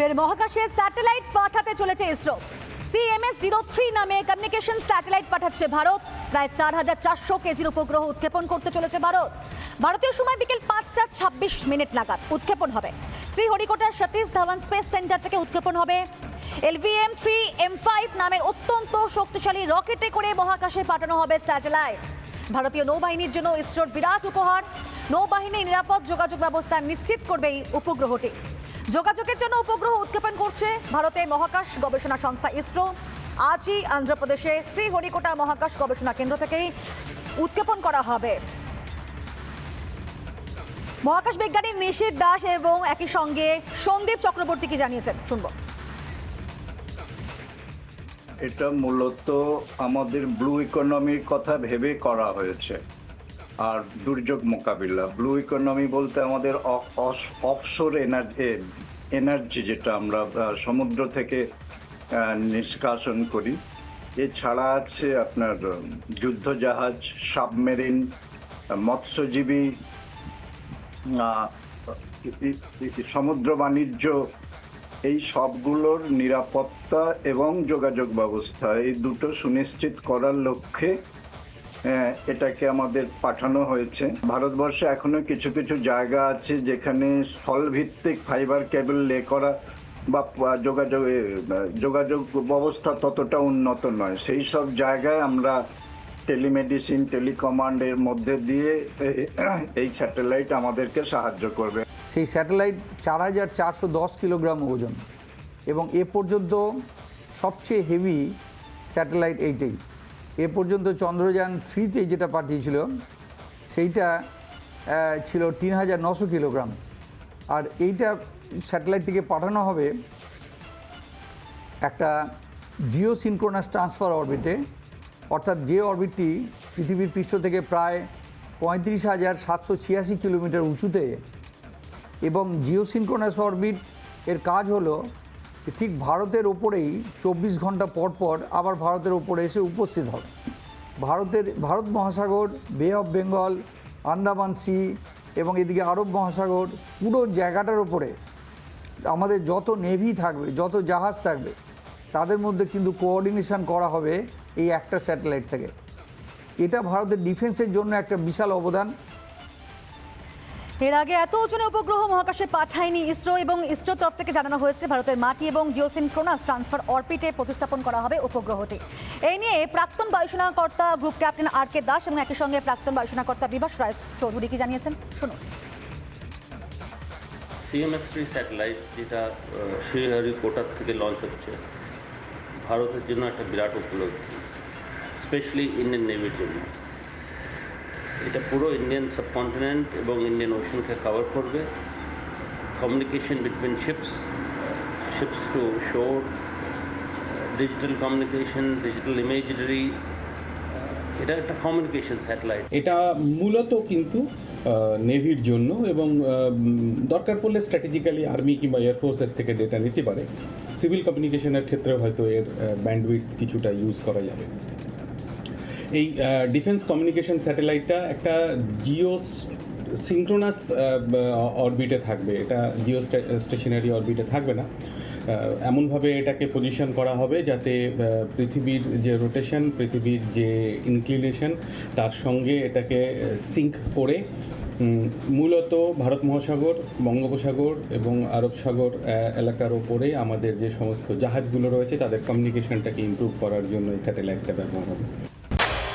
ফের মহাকাশে স্যাটেলাইট পাঠাতে চলেছে ইসরো। সিএমএস জিরো থ্রি নামে কমিউনিকেশন স্যাটেলাইট পাঠাচ্ছে ভারত। প্রায় চার হাজার চারশো কেজির উপগ্রহ উৎক্ষেপণ করতে চলেছে ভারত। ভারতীয় সময় বিকেল পাঁচটা ছাব্বিশ মিনিট নাগাদ উৎক্ষেপণ হবে। শ্রীহরিকোটার সতীশ ধাওয়ান স্পেস সেন্টার থেকে উৎক্ষেপণ হবে। এলভিএম থ্রি এম ফাইভ নামের অত্যন্ত শক্তিশালী রকেটে করে মহাকাশে পাঠানো হবে স্যাটেলাইট। ভারতীয় নৌবাহিনীর জন্য ইসরোর বিরাট উপহার। নৌবাহিনী নিরাপদ যোগাযোগ ব্যবস্থা নিশ্চিত করবে এই উপগ্রহটি। যোগাযোগের জন্য উপগ্রহ উৎক্ষেপণ করছে ভারতের মহাকাশ গবেষণা সংস্থা ইসরো। আজই অন্ধ্রপ্রদেশে শ্রীহরিকোটা মহাকাশ গবেষণা কেন্দ্র থেকেই উৎক্ষেপণ করা হবে। মহাকাশ বিজ্ঞানী নিশীত দাস এবং একই সঙ্গে সন্দীপ চক্রবর্তী কি জানিয়েছেন? শুনব। এটা মূলত আমাদের ব্লু ইকোনমির কথা ভেবে করা হয়েছে। আর দুর্যোগ মোকাবিলা। ব্লু ইকোনমি বলতে আমাদের অফশোর এনার্জি এনার্জি যেটা আমরা সমুদ্র থেকে নিষ্কাশন করি। এছাড়া আছে আপনার যুদ্ধজাহাজ সাবমেরিন মৎস্যজীবী সমুদ্র বাণিজ্য, এই সবগুলোর নিরাপত্তা এবং যোগাযোগ ব্যবস্থা, এই দুটো সুনিশ্চিত করার লক্ষ্যে এটাকে আমাদের পাঠানো হয়েছে। ভারতবর্ষে এখনও কিছু কিছু জায়গা আছে যেখানে স্থলভিত্তিক ফাইবার কেবল লে করা বা যোগাযোগ যোগাযোগ ব্যবস্থা ততটা উন্নত নয়। সেই সব জায়গায় আমরা টেলিমেডিসিন টেলিকমান্ডের মধ্যে দিয়ে এই স্যাটেলাইট আমাদেরকে সাহায্য করবে। সেই স্যাটেলাইট চার হাজার চারশো দশ কিলোগ্রাম ওজন। এবং এ পর্যন্ত সবচেয়ে হেভি স্যাটেলাইট এইটাই। এ পর্যন্ত চন্দ্রযান থ্রিতে যেটা পাঠিয়েছিল, সেইটা ছিল তিন হাজার নশো কিলোগ্রাম। আর এইটা স্যাটেলাইটটিকে পাঠানো হবে একটা জিও সিনক্রোনাস ট্রান্সফার অরবিটে। অর্থাৎ যে অরবিটটি পৃথিবীর পৃষ্ঠ থেকে প্রায় পঁয়ত্রিশ হাজার সাতশো ছিয়াশি কিলোমিটার উঁচুতে, এবং জিও জিওসিনক্রোনাস অরবিট এর কাজ হলো ঠিক ভারতের ওপরেই চব্বিশ ঘণ্টা পর পর আবার ভারতের ওপরে এসে উপস্থিত হবে। ভারতের, ভারত মহাসাগর বে অফ বেঙ্গল আন্দামান সি এবং এদিকে আরব মহাসাগর, পুরো জায়গাটার ওপরে আমাদের যত নেভি থাকবে, যত জাহাজ থাকবে, তাদের মধ্যে কিন্তু কোঅর্ডিনেশন করা হবে এই একটা স্যাটেলাইট থেকে। এটা ভারতের ডিফেন্সের জন্য একটা বিশাল অবদান। এর আগে এত ওজনে উপগ্রহ মহাকাশে পাঠায়নি ইসরো এবং ইসরো তরফ থেকে জানানো হয়েছে ভারতের মাটি এবং জিওসিনক্রোনাস ট্রান্সফার অরবিটে প্রতিস্থাপন করা হবে উপগ্রহটি। এই নিয়ে প্রাক্তন বায়ুসেনা কর্তা group captain R K Das এবং একই সঙ্গে প্রাক্তন বায়ুসেনা কর্তা বিভাস রায় চৌধুরী কি জানিয়েছেন? শুনুন। সিএমএস থ্রি স্যাটেলাইট যেটা শ্রীহরিকোটার থেকে লঞ্চ হচ্ছে, ভারতের জন্য একটা বিরাট উপলব্ধি স্পেশালি ইন্ডিয়ান নেভির জন্য। এটা পুরো ইন্ডিয়ান সাবকন্টিনেন্ট এবং ইন্ডিয়ান ওশনকে কভার করবে। Communication between ships ships to shore digital communication digital imagery এটা একটা কমিউনিকেশন স্যাটেলাইট এটা মূলত কিন্তু নেভির জন্য এবং দরকার পড়লে স্ট্র্যাটেজিক্যালি আর্মি কিংবা এয়ারফোর্সের থেকে ডেটা নিতে পারে। সিভিল কমিউনিকেশনের ক্ষেত্রে হয়তো এর ব্যান্ডউইথ কিছুটা ইউজ করা যাবে। এই ডিফেন্স কমিউনিকেশন স্যাটেলাইটটা একটা জিও সিঙ্ক্রোনাস অরবিটে থাকবে। এটা জিও স্টেশনারি অরবিটে থাকবে না। এমনভাবে এটাকে পজিশন করা হবে যাতে পৃথিবীর যে রোটেশন পৃথিবীর যে ইনক্লিনেশন তার সঙ্গে এটাকে সিঙ্ক করে মূলত ভারত মহাসাগর, বঙ্গোপসাগর এবং আরব সাগর এলাকার ওপরে আমাদের যে সমস্ত জাহাজগুলো রয়েছে, তাদের কমিউনিকেশনটাকে ইমপ্রুভ করার জন্য এই স্যাটেলাইটটা ব্যবহার হবে।